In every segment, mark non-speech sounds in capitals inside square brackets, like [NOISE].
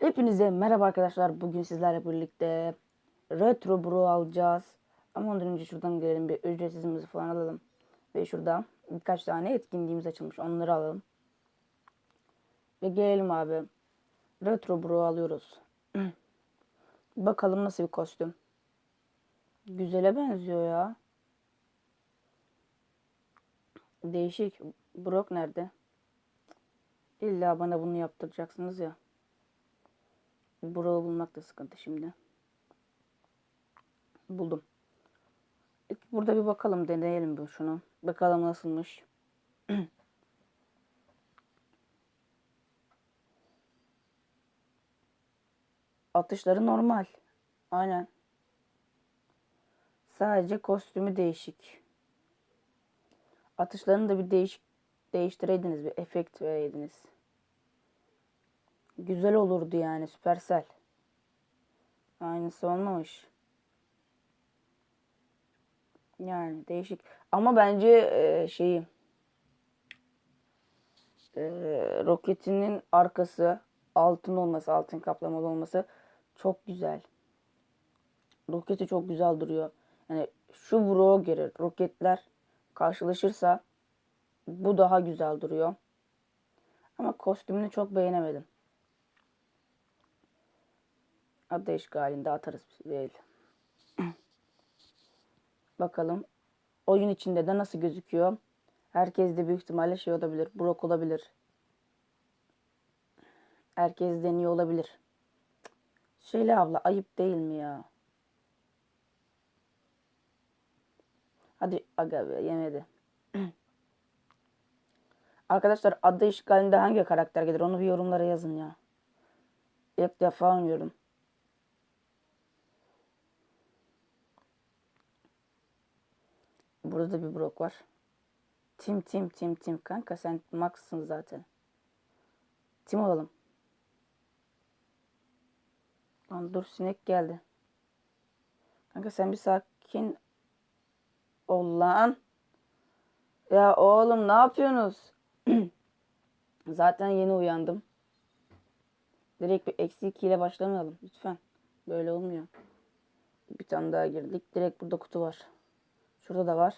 Hepinize merhaba arkadaşlar. Bugün sizlerle birlikte Retro Bro alacağız. Ama ondan önce şuradan gelelim bir ücretsizimizi falan alalım. Ve şurada birkaç tane etkinliğimiz açılmış. Onları alalım. Ve gelelim abi. Retro Bro alıyoruz. [CLEARS THROAT] Bakalım nasıl bir kostüm. Güzele benziyor ya. Değişik. Brock nerede? İlla bana bunu yaptıracaksınız ya. Brock'u bulmak da sıkıntı şimdi. Buldum. Burada bir bakalım deneyelim bir şunu. Bakalım nasılmış. [CLEARS THROAT] Atışları normal. Aynen. Sadece kostümü değişik. Atışlarını da bir değişik değiştireydiniz, bir efekt vereydiniz. Güzel olurdu yani Süpersel. Aynısı olmamış. Yani değişik. Ama bence e, şeyi e, roketinin arkası altın olması, altın kaplamalı olması çok güzel. Roketi çok güzel duruyor. Yani şu broğa göre roketler karşılaşırsa bu daha güzel duruyor. Ama kostümünü çok beğenemedim. Adı işgalinde atarız değil. Bakalım. Oyun içinde de nasıl gözüküyor? Herkes de büyük ihtimalle şey olabilir. Brok olabilir. Herkes deniyor olabilir. Şöyle abla ayıp değil mi ya? Hadi aga be yemedi. [CLEARS THROAT] Arkadaşlar adı işgalinde hangi karakter gelir onu bir yorumlara yazın ya. İlk defa oynuyorum. Burada da bir brok var. Tim tim tim tim kanka sen Max'sın zaten. Tim olalım. Lan dur sinek geldi. Kanka sen bir sakin ol lan. Ya oğlum ne yapıyorsunuz? [CLEARS THROAT] Zaten yeni uyandım. Direkt bir eksi 2 ile başlamayalım lütfen. Böyle olmuyor. Bir tane daha girdik. Direkt burada kutu var. Şurada da var.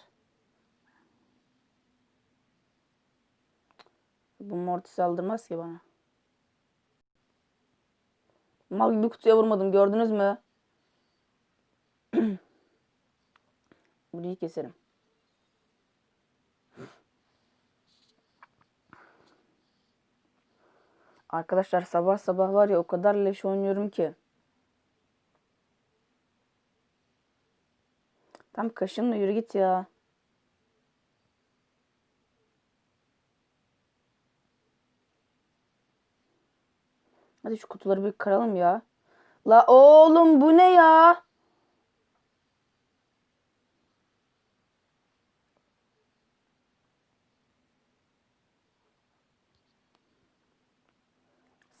Bu mortis aldırmaz ki bana. Mal gibi kutuya vurmadım. Gördünüz mü? [CLEARS THROAT] Burayı keserim. Arkadaşlar sabah sabah var ya o kadar leş oynuyorum ki. Tam kaşınma yürü git ya. Hadi şu kutuları bir kıralım ya. La oğlum bu ne ya?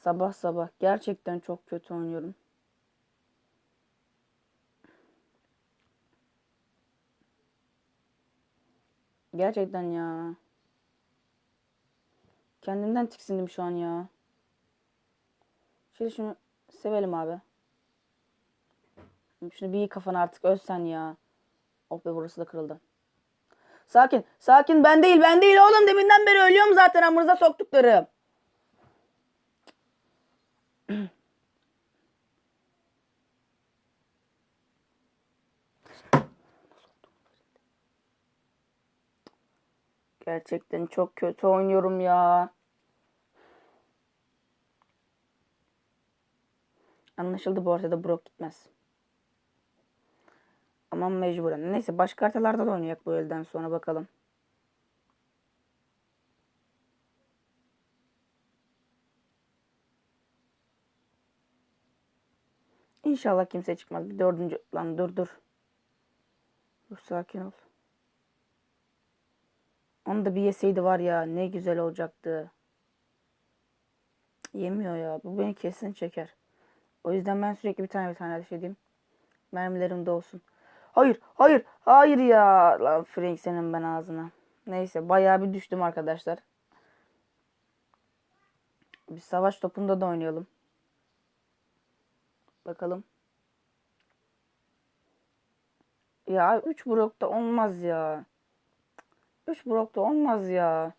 Sabah sabah gerçekten çok kötü oynuyorum. Gerçekten ya. Kendimden tiksindim şu an ya. Şöyle şunu sevelim abi. Şunu bir kafana artık ölsen ya. Oh be burası da kırıldı. Sakin. Sakin. Ben değil. Ben değil oğlum. Deminden beri ölüyorum zaten amınıza soktuklarım. [CLEARS THROAT] Gerçekten çok kötü oynuyorum ya. Anlaşıldı bu arada Brock gitmez. Ama mecburen. Neyse başka haritalarda da oynayacak bu elden sonra bakalım. İnşallah kimse çıkmaz. Bir dördüncü. Lan dur dur. Dur sakin ol. Onu da bir yeseydi var ya ne güzel olacaktı. Yemiyor ya. Bu beni kesin çeker. O yüzden ben sürekli bir tane bir tane ateş edeyim. Mermilerim de olsun. Hayır, hayır, hayır ya. Lan Frank senin ben ağzına. Neyse bayağı bir düştüm arkadaşlar. Bir savaş topunda da oynayalım. Bakalım. Ya 3 blokta olmaz ya. 3 blokta olmaz ya.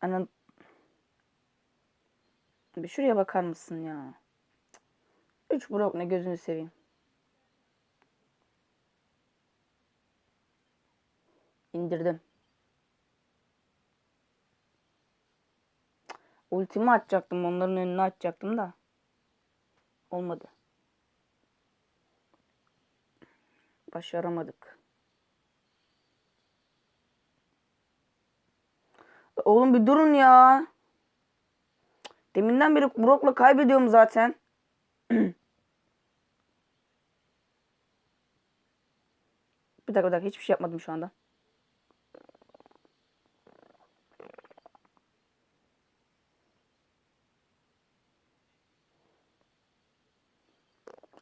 Ana bir şuraya bakar mısın ya? 3 blok ne gözünü seveyim. İndirdim. Ultimi atacaktım. Onların önüne atacaktım da. Olmadı. Başaramadık. Oğlum bir durun ya. Deminden beri Brock'la kaybediyorum zaten. [CLEARS THROAT] bir dakika bir dakika hiçbir şey yapmadım şu anda.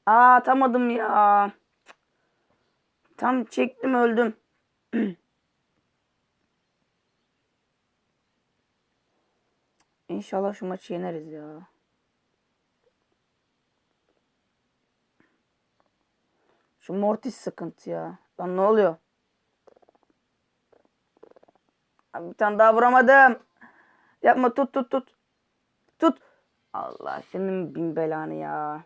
Aa atamadım ya. Tam çektim öldüm. [CLEARS THROAT] İnşallah şu maçı yeneriz ya. Şu Mortis sıkıntı ya. Lan ne oluyor? Bir tane daha vuramadım. Yapma tut tut tut. Tut. Allah senin bin belanı ya.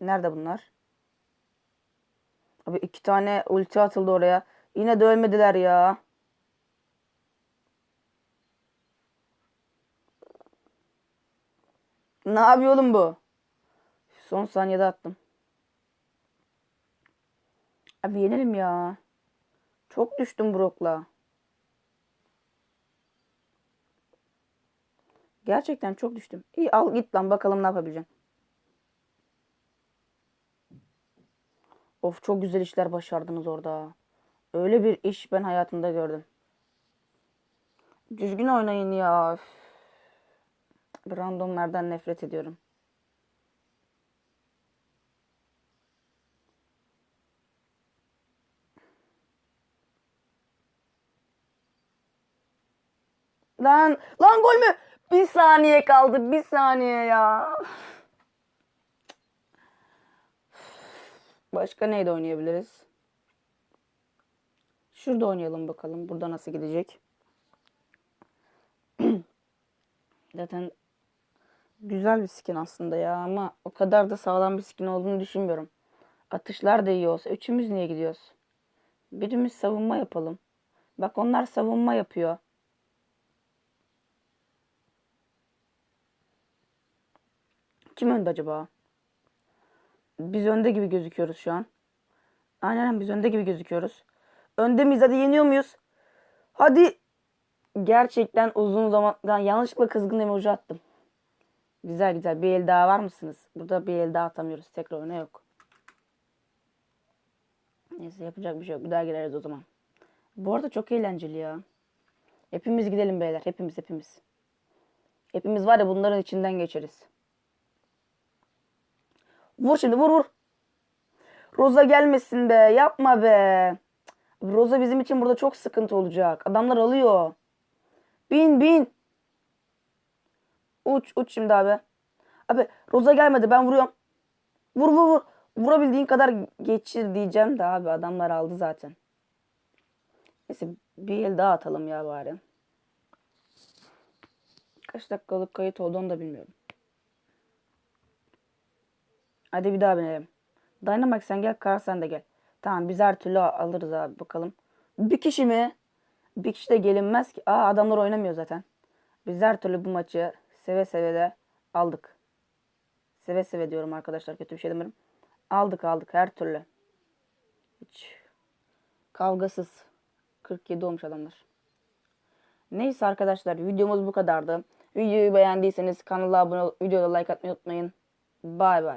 Nerede bunlar? Abi iki tane ulti atıldı oraya. Yine de ya. Ne yapıyor oğlum bu? Son saniyede attım. Abi yenelim ya. Çok düştüm Brock'la. Gerçekten çok düştüm. İyi al git lan bakalım ne yapabileceğim. Of çok güzel işler başardınız orada. Öyle bir iş ben hayatımda gördüm. Düzgün oynayın ya. Üf. Randomlardan nefret ediyorum. Lan, lan gol mü? Bir saniye kaldı. Bir saniye ya. Başka neyde oynayabiliriz? Şurada oynayalım bakalım. Burada nasıl gidecek? [CLEARS THROAT] Zaten güzel bir skin aslında ya ama o kadar da sağlam bir skin olduğunu düşünmüyorum. Atışlar da iyi olsa. Üçümüz niye gidiyoruz? Birimiz savunma yapalım. Bak onlar savunma yapıyor. Kim önde acaba? Biz önde gibi gözüküyoruz şu an. Aynen biz önde gibi gözüküyoruz. Önde miyiz? Hadi yeniyor muyuz? Hadi. Gerçekten uzun zamandan yanlışlıkla kızgın emoji attım. Güzel güzel. Bir el daha var mısınız? Burada bir el daha atamıyoruz. Tekrar oyuna yok. Neyse yapacak bir şey yok. Bir daha gireriz o zaman. Bu arada çok eğlenceli ya. Hepimiz gidelim beyler. Hepimiz hepimiz. Hepimiz var ya bunların içinden geçeriz. Vur şimdi vur vur. Roza gelmesin be. Yapma be. Roza bizim için burada çok sıkıntı olacak. Adamlar alıyor. Bin bin. Uç uç şimdi abi. Abi Roza gelmedi ben vuruyorum. Vur vur vur. Vurabildiğin kadar geçir diyeceğim de abi adamlar aldı zaten. Neyse bir el daha atalım ya bari. Kaç dakikalık kayıt olduğunu da bilmiyorum. Hadi bir daha binelim. Dynamax sen gel, Kar sen de gel. Tamam biz her türlü alırız abi bakalım. Bir kişi mi? Bir kişi de gelinmez ki. Aa adamlar oynamıyor zaten. Biz her türlü bu maçı seve seve de aldık. Seve seve diyorum arkadaşlar kötü bir şey demiyorum. Aldık aldık her türlü. Hiç kavgasız. 47 olmuş adamlar. Neyse arkadaşlar videomuz bu kadardı. Videoyu beğendiyseniz kanala abone olup videoda like atmayı unutmayın. Bay bay.